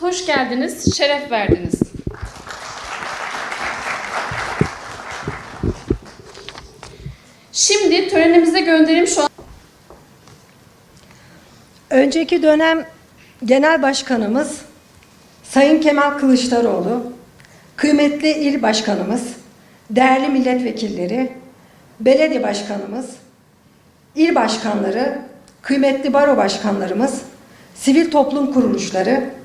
hoş geldiniz, şeref verdiniz. Şimdi törenimize gönderim şu an Önceki dönem Genel Başkanımız Sayın Kemal Kılıçdaroğlu, kıymetli il başkanımız, değerli milletvekilleri, belediye başkanımız, il başkanları, kıymetli baro başkanlarımız, sivil toplum kuruluşları,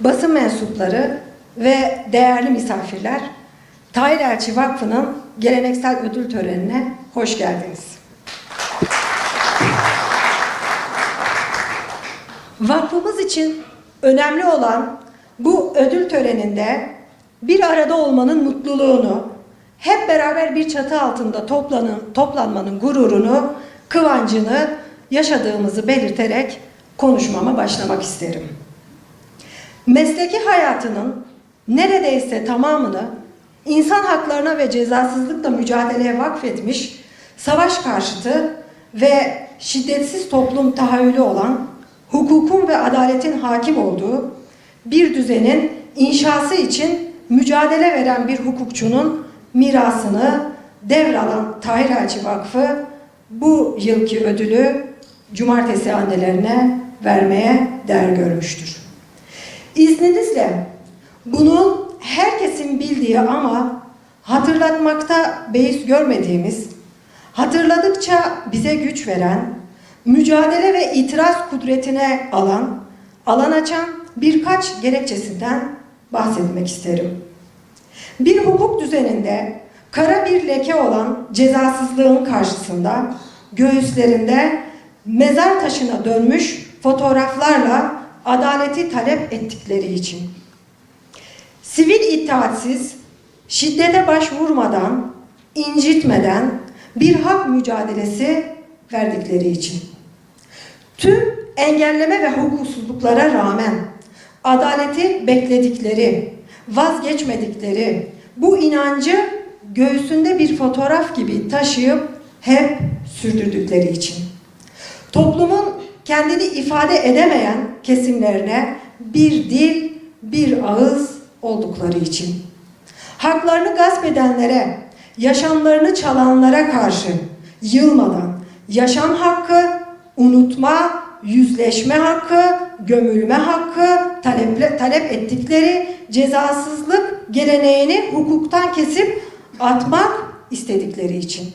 basın mensupları ve değerli misafirler, Tahir Elçi Vakfı'nın geleneksel ödül törenine hoş geldiniz. Vakfımız için önemli olan bu ödül töreninde bir arada olmanın mutluluğunu, hep beraber bir çatı altında toplanın, toplanmanın gururunu, kıvancını yaşadığımızı belirterek konuşmama başlamak isterim. Mesleki hayatının neredeyse tamamını insan haklarına ve cezasızlıkla mücadeleye vakfetmiş, savaş karşıtı ve şiddetsiz toplum tahayyülü olan hukukun ve adaletin hakim olduğu bir düzenin inşası için mücadele veren bir hukukçunun mirasını devralan Tahir Elçi Vakfı bu yılki ödülü cumartesi annelerine vermeye değer görmüştür. İzninizle bunun herkesin bildiği ama hatırlatmakta beis görmediğimiz, hatırladıkça bize güç veren, mücadele ve itiraz kudretine alan, alan açan birkaç gerekçesinden bahsetmek isterim. Bir hukuk düzeninde kara bir leke olan cezasızlığın karşısında göğüslerinde mezar taşına dönmüş fotoğraflarla adaleti talep ettikleri için. Sivil itaatsiz, şiddete başvurmadan, incitmeden bir hak mücadelesi verdikleri için. Tüm engelleme ve hukuksuzluklara rağmen adaleti bekledikleri, vazgeçmedikleri bu inancı göğsünde bir fotoğraf gibi taşıyıp hep sürdürdükleri için. Toplumun kendini ifade edemeyen kesimlerine bir dil, bir ağız oldukları için. Haklarını gasp edenlere, yaşamlarını çalanlara karşı yılmadan yaşam hakkı, unutma, yüzleşme hakkı, gömülme hakkı talep, talep ettikleri cezasızlık geleneğini hukuktan kesip atmak istedikleri için.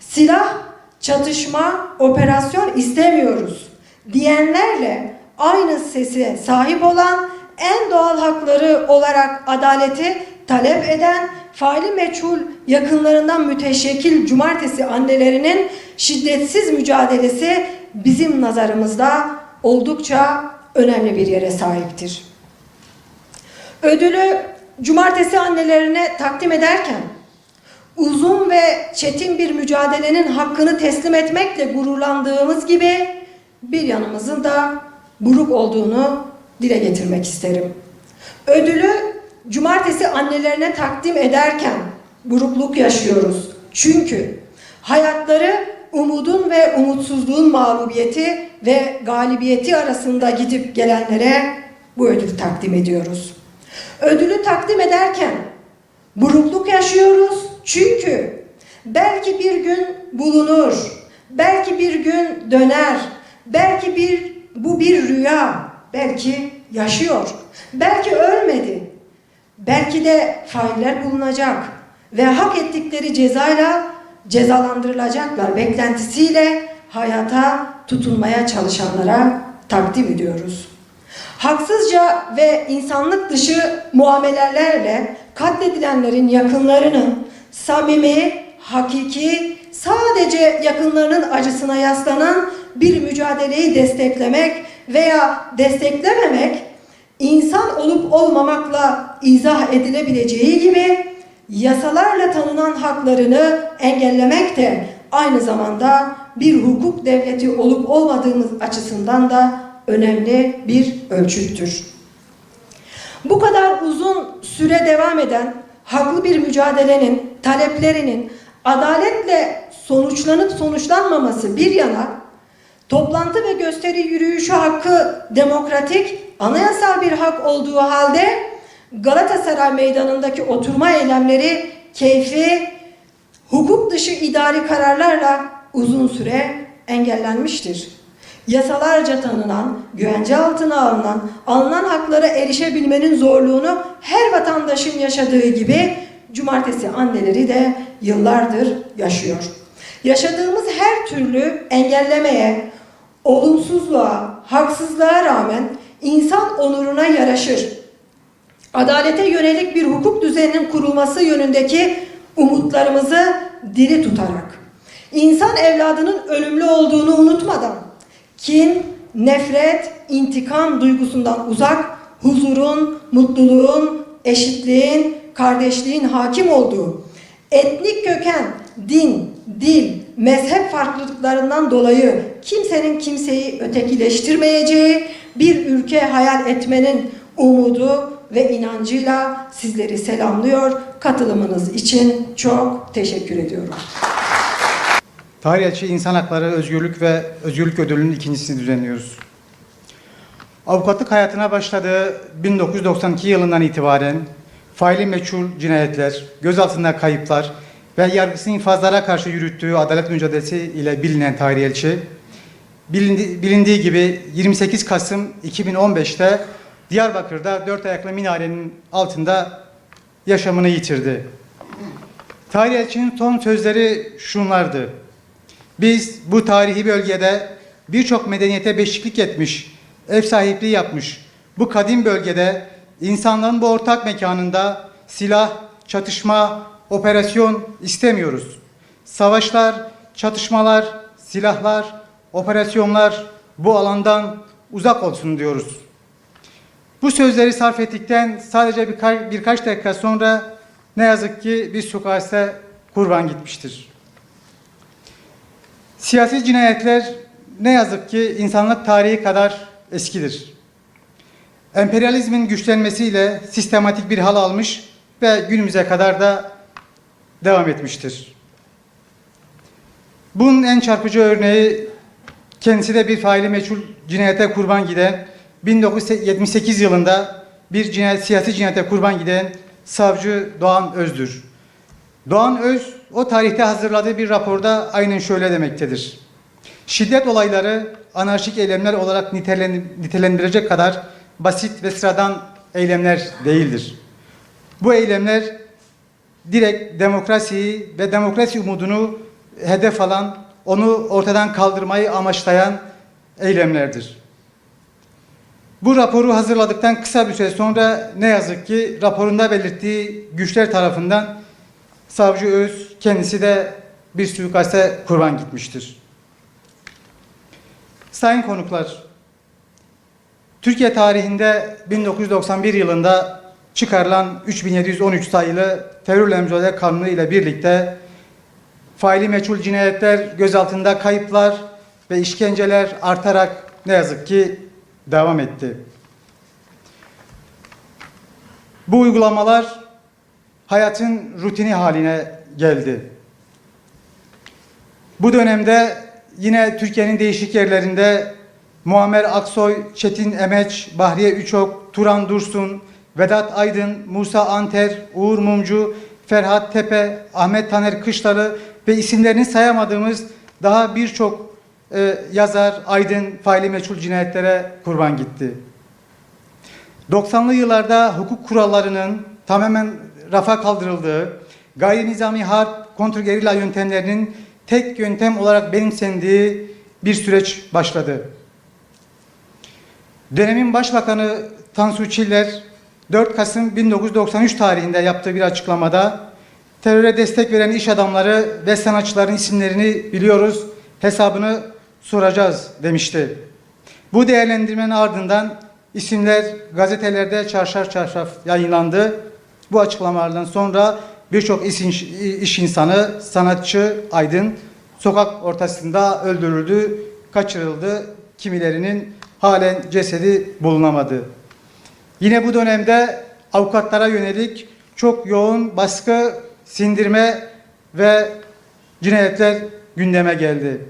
Silah, çatışma, operasyon istemiyoruz diyenlerle aynı sese sahip olan en doğal hakları olarak adaleti talep eden faili meçhul yakınlarından müteşekkil cumartesi annelerinin şiddetsiz mücadelesi bizim nazarımızda oldukça önemli bir yere sahiptir. Ödülü cumartesi annelerine takdim ederken uzun ve çetin bir mücadelenin hakkını teslim etmekle gururlandığımız gibi bir yanımızın da buruk olduğunu dile getirmek isterim. Ödülü cumartesi annelerine takdim ederken burukluk yaşıyoruz. Çünkü hayatları umudun ve umutsuzluğun mağlubiyeti ve galibiyeti arasında gidip gelenlere bu ödülü takdim ediyoruz. Ödülü takdim ederken burukluk yaşıyoruz çünkü belki bir gün bulunur, belki bir gün döner, belki bir bu bir rüya, belki yaşıyor, belki ölmedi, belki de failler bulunacak ve hak ettikleri cezayla cezalandırılacaklar. Beklentisiyle hayata tutunmaya çalışanlara takdim ediyoruz. Haksızca ve insanlık dışı muamelelerle katledilenlerin yakınlarının samimi, hakiki, sadece yakınlarının acısına yaslanan bir mücadeleyi desteklemek veya desteklememek insan olup olmamakla izah edilebileceği gibi yasalarla tanınan haklarını engellemek de aynı zamanda bir hukuk devleti olup olmadığımız açısından da önemli bir ölçüttür. Bu kadar uzun süre devam eden haklı bir mücadelenin, taleplerinin adaletle sonuçlanıp sonuçlanmaması bir yana, toplantı ve gösteri yürüyüşü hakkı demokratik, anayasal bir hak olduğu halde Galatasaray Meydanı'ndaki oturma eylemleri keyfi, hukuk dışı idari kararlarla uzun süre engellenmiştir. Yasalarca tanınan, güvence altına alınan, alınan haklara erişebilmenin zorluğunu her vatandaşın yaşadığı gibi cumartesi anneleri de yıllardır yaşıyor. Yaşadığımız her türlü engellemeye, olumsuzluğa, haksızlığa rağmen insan onuruna yaraşır. Adalete yönelik bir hukuk düzeninin kurulması yönündeki umutlarımızı diri tutarak, insan evladının ölümlü olduğunu unutmadan, kin, nefret, intikam duygusundan uzak, huzurun, mutluluğun, eşitliğin, kardeşliğin hakim olduğu, etnik köken, din, dil, mezhep farklılıklarından dolayı kimsenin kimseyi ötekileştirmeyeceği bir ülke hayal etmenin umudu ve inancıyla sizleri selamlıyor. Katılımınız için çok teşekkür ediyorum. Tarihçi İnsan Hakları Özgürlük ve Özgürlük Ödülü'nün ikincisini düzenliyoruz. Avukatlık hayatına başladığı 1992 yılından itibaren faili meçhul cinayetler, gözaltında kayıplar ve yargısız infazlara karşı yürüttüğü adalet mücadelesi ile bilinen tarihçi, bilindi- bilindiği gibi 28 Kasım 2015'te Diyarbakır'da dört ayaklı minarenin altında yaşamını yitirdi. Tarihçinin son sözleri şunlardı. Biz bu tarihi bölgede birçok medeniyete beşiklik etmiş, ev sahipliği yapmış. Bu kadim bölgede insanların bu ortak mekanında silah, çatışma, operasyon istemiyoruz. Savaşlar, çatışmalar, silahlar, operasyonlar bu alandan uzak olsun diyoruz. Bu sözleri sarf ettikten sadece birkaç, birkaç dakika sonra ne yazık ki bir suikaste kurban gitmiştir. Siyasi cinayetler ne yazık ki insanlık tarihi kadar eskidir. Emperyalizmin güçlenmesiyle sistematik bir hal almış ve günümüze kadar da devam etmiştir. Bunun en çarpıcı örneği kendisi de bir faili meçhul cinayete kurban giden 1978 yılında bir cinayet, siyasi cinayete kurban giden savcı Doğan Öz'dür. Doğan Öz o tarihte hazırladığı bir raporda aynen şöyle demektedir. Şiddet olayları anarşik eylemler olarak nitelen- nitelendirecek kadar basit ve sıradan eylemler değildir. Bu eylemler direkt demokrasiyi ve demokrasi umudunu hedef alan, onu ortadan kaldırmayı amaçlayan eylemlerdir. Bu raporu hazırladıktan kısa bir süre sonra ne yazık ki raporunda belirttiği güçler tarafından Savcı Öz kendisi de bir suikaste kurban gitmiştir. Sayın konuklar, Türkiye tarihinde 1991 yılında çıkarılan 3713 sayılı terörle mücadele kanunu ile birlikte faili meçhul cinayetler, gözaltında kayıplar ve işkenceler artarak ne yazık ki devam etti. Bu uygulamalar hayatın rutini haline geldi. Bu dönemde yine Türkiye'nin değişik yerlerinde Muammer Aksoy, Çetin Emeç, Bahriye Üçok, Turan Dursun, Vedat Aydın, Musa Anter, Uğur Mumcu, Ferhat Tepe, Ahmet Taner Kışlalı ve isimlerini sayamadığımız daha birçok e, yazar, aydın, faili meçhul cinayetlere kurban gitti. 90'lı yıllarda hukuk kurallarının tamamen rafa kaldırıldığı, gayri nizami harp, kontrgerilla yöntemlerinin tek yöntem olarak benimsendiği bir süreç başladı. Dönemin Başbakanı Tansu Çiller 4 Kasım 1993 tarihinde yaptığı bir açıklamada teröre destek veren iş adamları ve sanatçıların isimlerini biliyoruz, hesabını soracağız demişti. Bu değerlendirmenin ardından isimler gazetelerde çarşaf çarşaf yayınlandı. Bu açıklamalardan sonra birçok iş, iş insanı, sanatçı, aydın sokak ortasında öldürüldü, kaçırıldı. Kimilerinin halen cesedi bulunamadı. Yine bu dönemde avukatlara yönelik çok yoğun baskı, sindirme ve cinayetler gündeme geldi.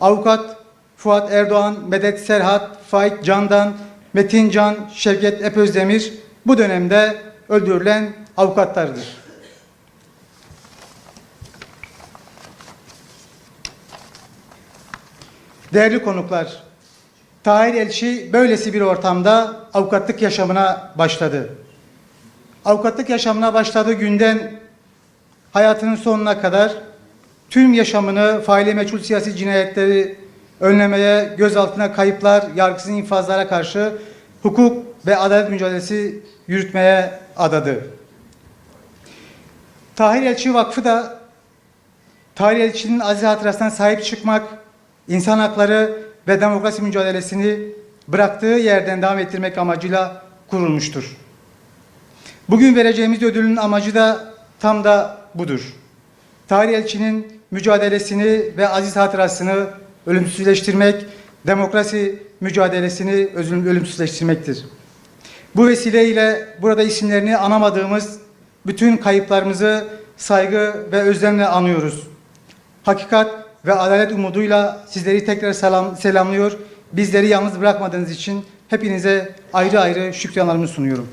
Avukat Fuat Erdoğan, Medet Serhat, Faik Candan, Metin Can, Şevket Epözdemir bu dönemde öldürülen avukatlardır. Değerli konuklar, Tahir Elçi böylesi bir ortamda avukatlık yaşamına başladı. Avukatlık yaşamına başladığı günden hayatının sonuna kadar tüm yaşamını faili meçhul siyasi cinayetleri önlemeye, gözaltına kayıplar, yargısız infazlara karşı hukuk ve adalet mücadelesi yürütmeye adadı. Tahir Elçi Vakfı da Tahir Elçi'nin aziz hatırasına sahip çıkmak, insan hakları ve demokrasi mücadelesini bıraktığı yerden devam ettirmek amacıyla kurulmuştur. Bugün vereceğimiz ödülün amacı da tam da budur. Tahir Elçi'nin mücadelesini ve aziz hatırasını ölümsüzleştirmek, demokrasi mücadelesini ölümsüzleştirmektir. Bu vesileyle burada isimlerini anamadığımız bütün kayıplarımızı saygı ve özlemle anıyoruz. Hakikat ve adalet umuduyla sizleri tekrar selam, selamlıyor. Bizleri yalnız bırakmadığınız için hepinize ayrı ayrı şükranlarımı sunuyorum.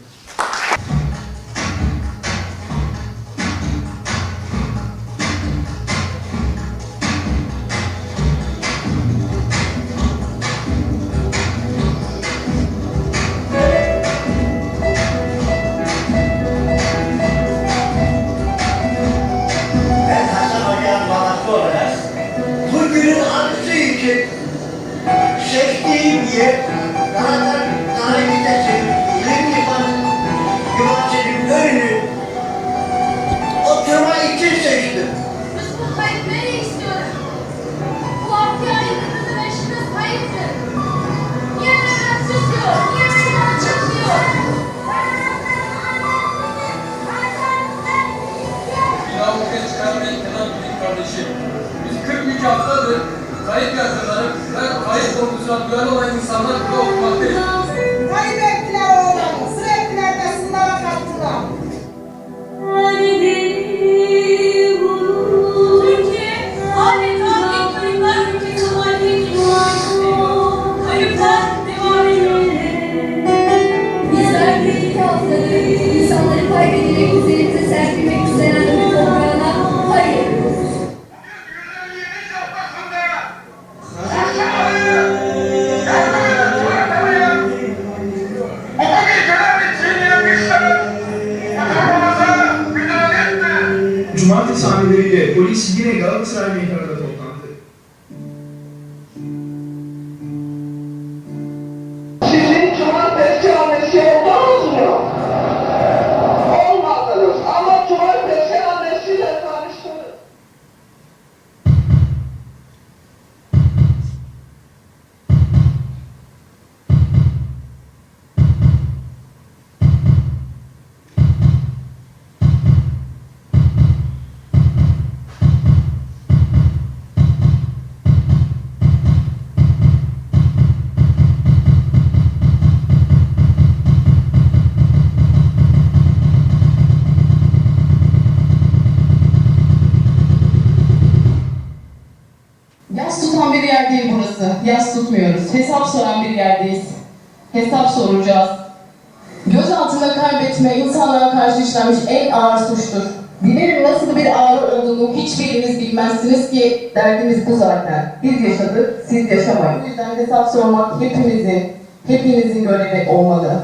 Cumartesi hamleleriyle polis yine Galatasaray meydanında burası. Yas tutmuyoruz. Hesap soran bir yerdeyiz. Hesap soracağız. Göz altında kaybetme insanlığa karşı işlenmiş en ağır suçtur. Bilirim nasıl bir ağrı olduğunu hiçbiriniz bilmezsiniz ki derdimiz bu zaten. Biz yaşadık, siz yaşamayın. Bu yüzden hesap sormak hepimizin, hepinizin görevi olmalı.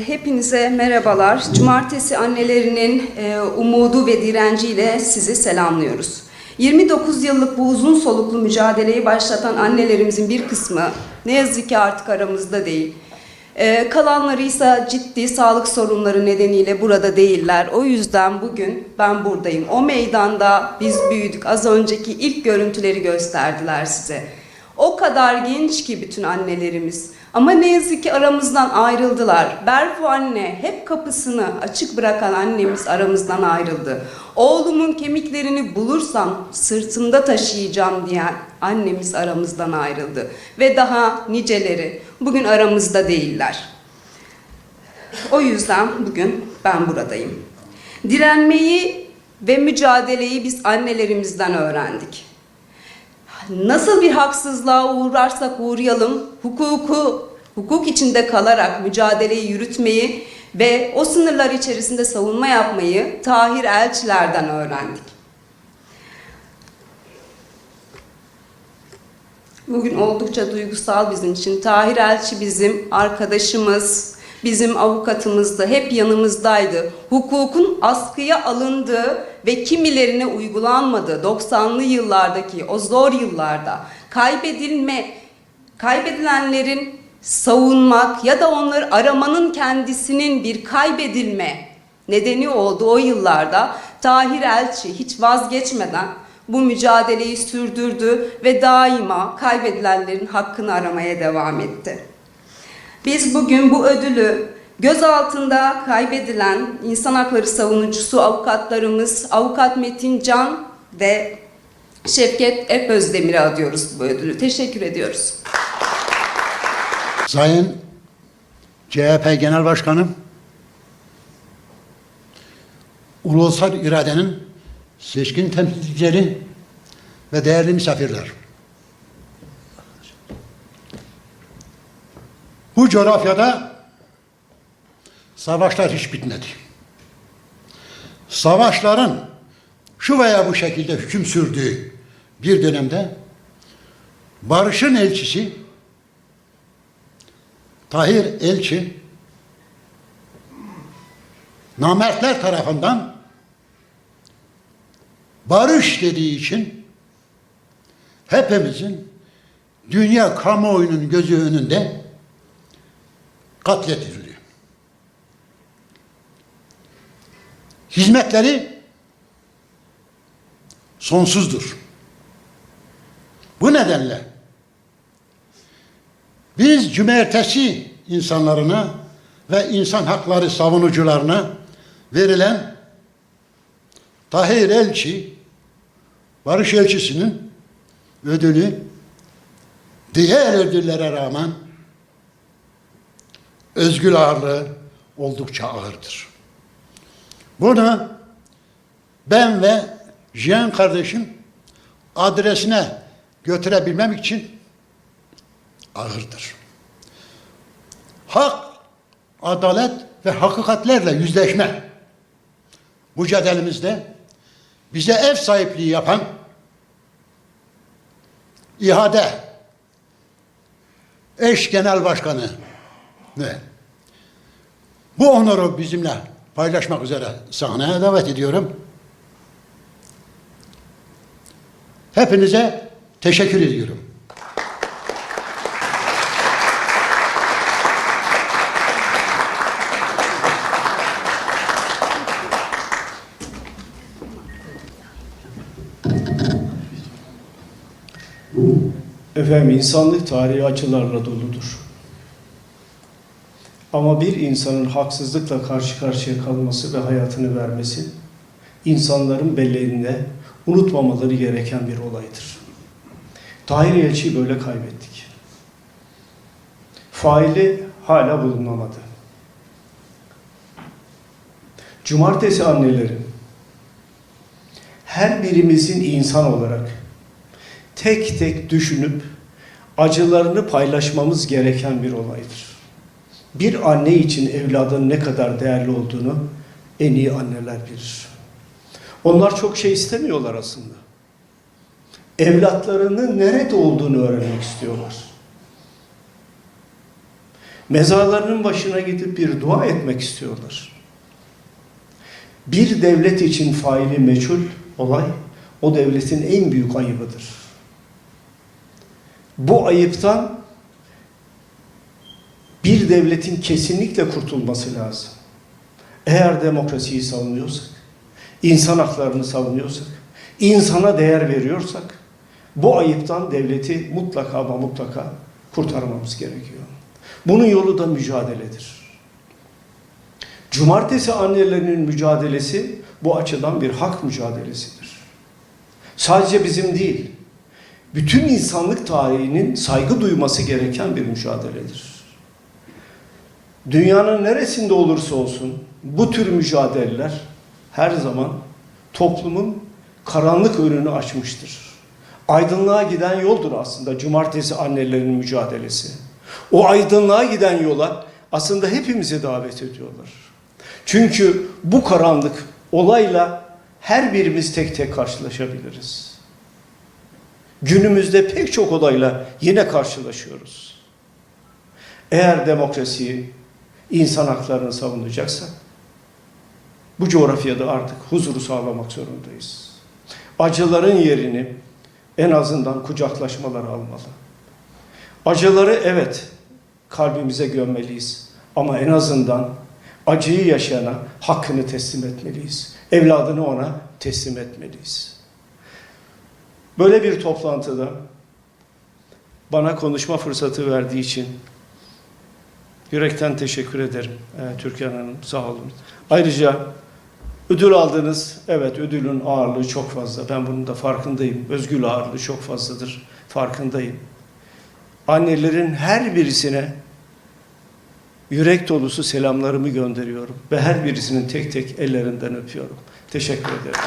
Hepinize merhabalar. Cumartesi annelerinin e, umudu ve direnciyle sizi selamlıyoruz. 29 yıllık bu uzun soluklu mücadeleyi başlatan annelerimizin bir kısmı ne yazık ki artık aramızda değil. Ee, Kalanları ise ciddi sağlık sorunları nedeniyle burada değiller. O yüzden bugün ben buradayım. O meydanda biz büyüdük. Az önceki ilk görüntüleri gösterdiler size. O kadar genç ki bütün annelerimiz. Ama ne yazık ki aramızdan ayrıldılar. Berfu anne hep kapısını açık bırakan annemiz aramızdan ayrıldı. Oğlumun kemiklerini bulursam sırtımda taşıyacağım diyen annemiz aramızdan ayrıldı. Ve daha niceleri bugün aramızda değiller. O yüzden bugün ben buradayım. Direnmeyi ve mücadeleyi biz annelerimizden öğrendik nasıl bir haksızlığa uğrarsak uğrayalım, hukuku, hukuk içinde kalarak mücadeleyi yürütmeyi ve o sınırlar içerisinde savunma yapmayı Tahir Elçilerden öğrendik. Bugün oldukça duygusal bizim için. Tahir Elçi bizim arkadaşımız, bizim avukatımızdı, hep yanımızdaydı. Hukukun askıya alındığı ve kimilerine uygulanmadığı 90'lı yıllardaki o zor yıllarda kaybedilme, kaybedilenlerin savunmak ya da onları aramanın kendisinin bir kaybedilme nedeni oldu o yıllarda. Tahir Elçi hiç vazgeçmeden bu mücadeleyi sürdürdü ve daima kaybedilenlerin hakkını aramaya devam etti. Biz bugün bu ödülü gözaltında kaybedilen insan hakları savunucusu avukatlarımız Avukat Metin Can ve Şevket Ep Özdemir'e adıyoruz bu ödülü. Teşekkür ediyoruz. Sayın CHP Genel Başkanım, ulusal iradenin seçkin temsilcileri ve değerli misafirler. Bu coğrafyada savaşlar hiç bitmedi. Savaşların şu veya bu şekilde hüküm sürdüğü bir dönemde barışın elçisi Tahir Elçi namertler tarafından barış dediği için hepimizin dünya kamuoyunun gözü önünde katledildi. Hizmetleri sonsuzdur. nedenle biz cümertesi insanlarına ve insan hakları savunucularına verilen Tahir Elçi, Barış Elçisi'nin ödülü diğer ödüllere rağmen özgül ağırlığı oldukça ağırdır. Bunu ben ve Cihan kardeşim adresine götürebilmem için ağırdır. Hak, adalet ve hakikatlerle yüzleşme mücadelemizde bize ev sahipliği yapan İHA'de eş genel başkanı ve bu onuru bizimle paylaşmak üzere sahneye davet ediyorum. Hepinize teşekkür ediyorum. Efendim insanlık tarihi acılarla doludur. Ama bir insanın haksızlıkla karşı karşıya kalması ve hayatını vermesi insanların belleğinde unutmamaları gereken bir olaydır. Tahir Elçi'yi böyle kaybettik. Faili hala bulunamadı. Cumartesi anneleri her birimizin insan olarak tek tek düşünüp acılarını paylaşmamız gereken bir olaydır. Bir anne için evladın ne kadar değerli olduğunu en iyi anneler bilir. Onlar çok şey istemiyorlar aslında. Evlatlarının nerede olduğunu öğrenmek istiyorlar. Mezarlarının başına gidip bir dua etmek istiyorlar. Bir devlet için faili meçhul olay o devletin en büyük ayıbıdır. Bu ayıptan bir devletin kesinlikle kurtulması lazım. Eğer demokrasiyi savunuyorsak, insan haklarını savunuyorsak, insana değer veriyorsak, bu ayıptan devleti mutlaka ama mutlaka kurtarmamız gerekiyor. Bunun yolu da mücadeledir. Cumartesi annelerinin mücadelesi bu açıdan bir hak mücadelesidir. Sadece bizim değil, bütün insanlık tarihinin saygı duyması gereken bir mücadeledir. Dünyanın neresinde olursa olsun bu tür mücadeleler her zaman toplumun karanlık önünü açmıştır. Aydınlığa giden yoldur aslında cumartesi annelerin mücadelesi. O aydınlığa giden yola aslında hepimizi davet ediyorlar. Çünkü bu karanlık olayla her birimiz tek tek karşılaşabiliriz. Günümüzde pek çok olayla yine karşılaşıyoruz. Eğer demokrasiyi, insan haklarını savunacaksak, bu coğrafyada artık huzuru sağlamak zorundayız. Acıların yerini en azından kucaklaşmalar almalı. Acıları evet kalbimize gömmeliyiz ama en azından acıyı yaşayana hakkını teslim etmeliyiz. Evladını ona teslim etmeliyiz. Böyle bir toplantıda bana konuşma fırsatı verdiği için yürekten teşekkür ederim ee, Türkan Hanım sağ olun. Ayrıca ödül aldınız. Evet ödülün ağırlığı çok fazla. Ben bunun da farkındayım. Özgül ağırlığı çok fazladır. Farkındayım. Annelerin her birisine yürek dolusu selamlarımı gönderiyorum ve her birisinin tek tek ellerinden öpüyorum. Teşekkür ederim.